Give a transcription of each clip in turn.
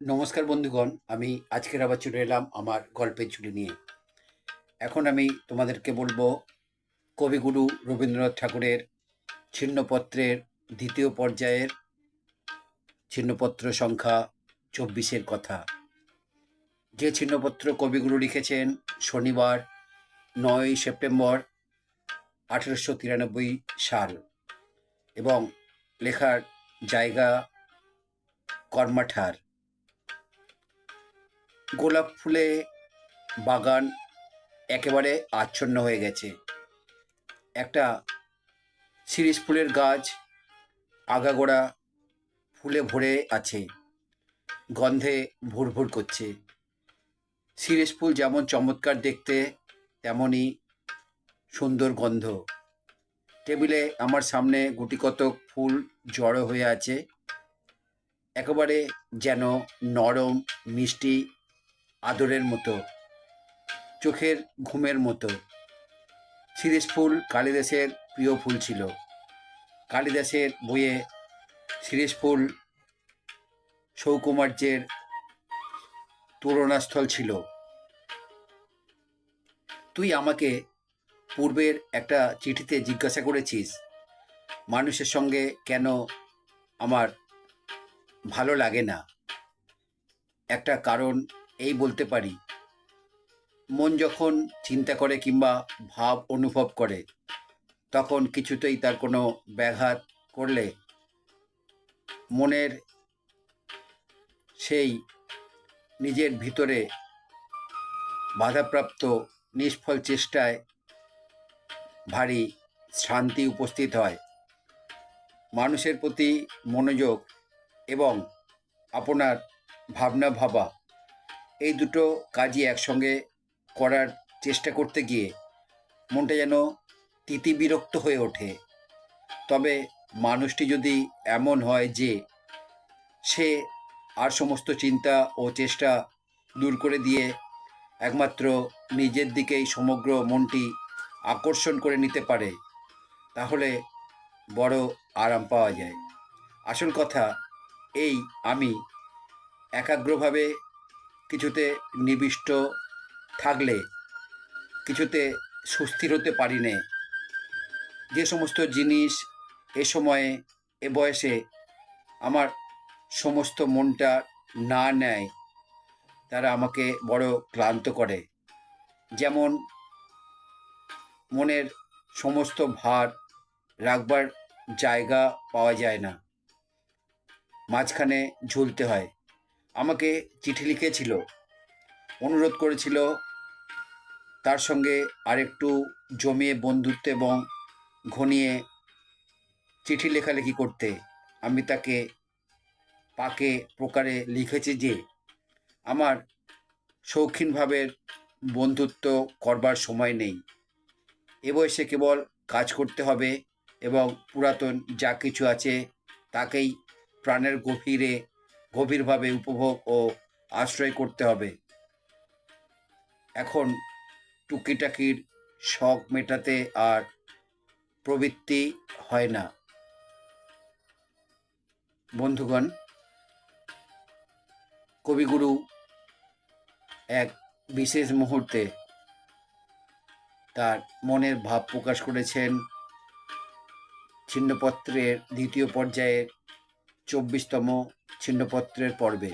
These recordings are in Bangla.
নমস্কার বন্ধুগণ, আমি আজকের আবার চলে এলাম আমার গল্পের ঝুলি নিয়ে। এখন আমি তোমাদেরকে বলব কবিগুরু রবীন্দ্রনাথ ঠাকুরের ছিন্নপত্রের দ্বিতীয় পর্যায়ের ছিন্নপত্র সংখ্যা চব্বিশের কথা। যে ছিন্নপত্র কবিগুরু লিখেছেন শনিবার নয় সেপ্টেম্বর আঠেরোশো তিরানব্বই সাল এবং লেখার জায়গা কর্মাঠার। গোলাপ ফুলে বাগান একেবারে আচ্ছন্ন হয়ে গেছে। একটা শিরিষ ফুলের গাছ আগাগোড়া ফুলে ভরে আছে। গন্ধে ভুরভুর করছে। শিরিষ ফুল যেমন চমৎকার দেখতে, তেমনই সুন্দর গন্ধ। টেবিলে আমার সামনে গুটি কতক ফুল জড়ো হয়ে আছে। একেবারে যেন নরম, মিষ্টি আদরের মতো, চোখের ঘুমের মতো। শিরিষ ফুল কালিদাসের প্রিয় ফুল ছিল। কালিদাসের বইয়ে শিরিষ ফুল সৌকুমার্যের তুলনাস্থল ছিল। তুই আমাকে পূর্বের একটা চিঠিতে জিজ্ঞাসা করেছিস, মানুষের সঙ্গে কেন আমার ভালো লাগে না? একটা কারণ এই বলতে পারি। মন যখন চিন্তা করে কিংবা ভাব অনুভব করে, তখন কিছুতেই তার কোনো ব্যাঘাত করলে মনের সেই নিজের ভিতরে বাধাপ্রাপ্ত নিষ্ফল চেষ্টায় ভারী শান্তি উপস্থিত হয়। মানুষের প্রতি মনোযোগ এবং আপনার ভাবনা ভাবা এই দুটো কাজই একসঙ্গে করার চেষ্টা করতে গিয়ে মনটা যেন তিতি বিরক্ত হয়ে ওঠে। তবে মানুষটি যদি এমন হয় যে সে আর সমস্ত চিন্তা ও চেষ্টা দূর করে দিয়ে একমাত্র নিজের দিকেই সমগ্র মনটি আকর্ষণ করে নিতে পারে, তাহলে বড় আরাম পাওয়া যায়। আসল কথা এই, আমি একাগ্রভাবে কিছুতে নিবিষ্ট থাকলে, কিছুতে সুস্থির হতে পারি নে। যে সমস্ত জিনিস এ সময়ে, এ বয়সে আমার সমস্ত মনটা না নেয়, তারা আমাকে বড় ক্লান্ত করে। যেমন মনের সমস্ত ভার রাখবার জায়গা পাওয়া যায় না। মাঝখানে ঝুলতে হয়। আমাকে চিঠি লিখেছিল, অনুরোধ করেছিল তার সঙ্গে আরেকটু জমিয়ে বন্ধুত্ব এবং ঘনিয়ে চিঠি লেখালেখি করতে। আমি তাকে পাকে প্রকারে লিখেছি যে, আমার শৌখিনভাবে বন্ধুত্ব করবার সময় নেই। এ বয়সে কেবল কাজ করতে হবে এবং পুরাতন যা কিছু আছে তাকেই প্রাণের গভীরে গভীরভাবে উপভোগ ও আশ্রয় করতে হবে। এখন টুকিটাকির শখ মেটাতে আর প্রবৃত্তি হয় না। বন্ধুগণ, কবিগুরু এক বিশেষ মুহূর্তে তার মনের ভাব প্রকাশ করেছেন। ছিন্নপত্রের দ্বিতীয় পর্যায়ের চব্বিশতম ছিন্নপত্রের পর্বে।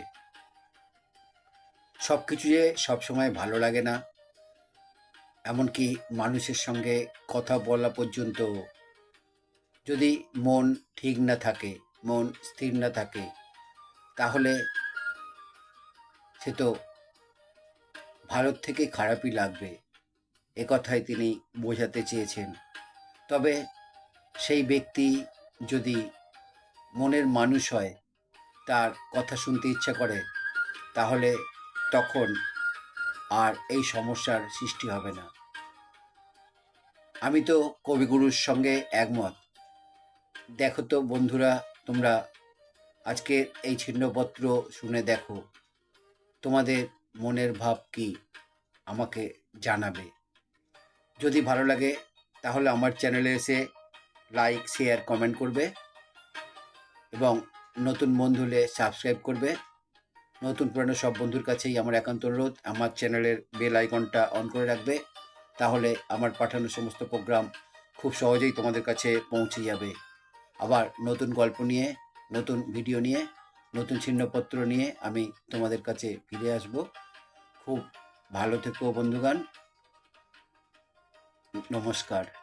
সব কিছু যে সবসময় ভালো লাগে না, এমনকি মানুষের সঙ্গে কথা বলা পর্যন্ত যদি মন ঠিক না থাকে, মন স্থির না থাকে, তাহলে সে তো ভারত থেকে খারাপই লাগবে, এ কথাই তিনি বোঝাতে চেয়েছেন। তবে সেই ব্যক্তি যদি মনের মানুষ হয় তার কথা শুনতে ইচ্ছা করে, তাহলে তখন আর এই সমস্যার সৃষ্টি হবে না। আমি তো কবিগুরুর সঙ্গে একমত। দেখো তো বন্ধুরা, তোমরা আজকে এই ছিন্নপত্র শুনে দেখো, তোমাদের মনের ভাব কি আমাকে জানাবে। যদি ভালো লাগে, তাহলে আমার চ্যানেলে এসে লাইক, শেয়ার, কমেন্ট করবে এবং নতুন বন্ধু হলে সাবস্ক্রাইব করবে। নতুন পুরানো সব বন্ধুর কাছেই আমার একান্ত অনুরোধ, আমার চ্যানেলের বেল আইকনটা অন করে রাখবে। তাহলে আমার পাঠানো সমস্ত প্রোগ্রাম খুব সহজেই তোমাদের কাছে পৌঁছে যাবে। আবার নতুন গল্প নিয়ে, নতুন ভিডিও নিয়ে, নতুন চিহ্নপত্র নিয়ে আমি তোমাদের কাছে ফিরে আসব। খুব ভালো থেকো বন্ধুগান নমস্কার।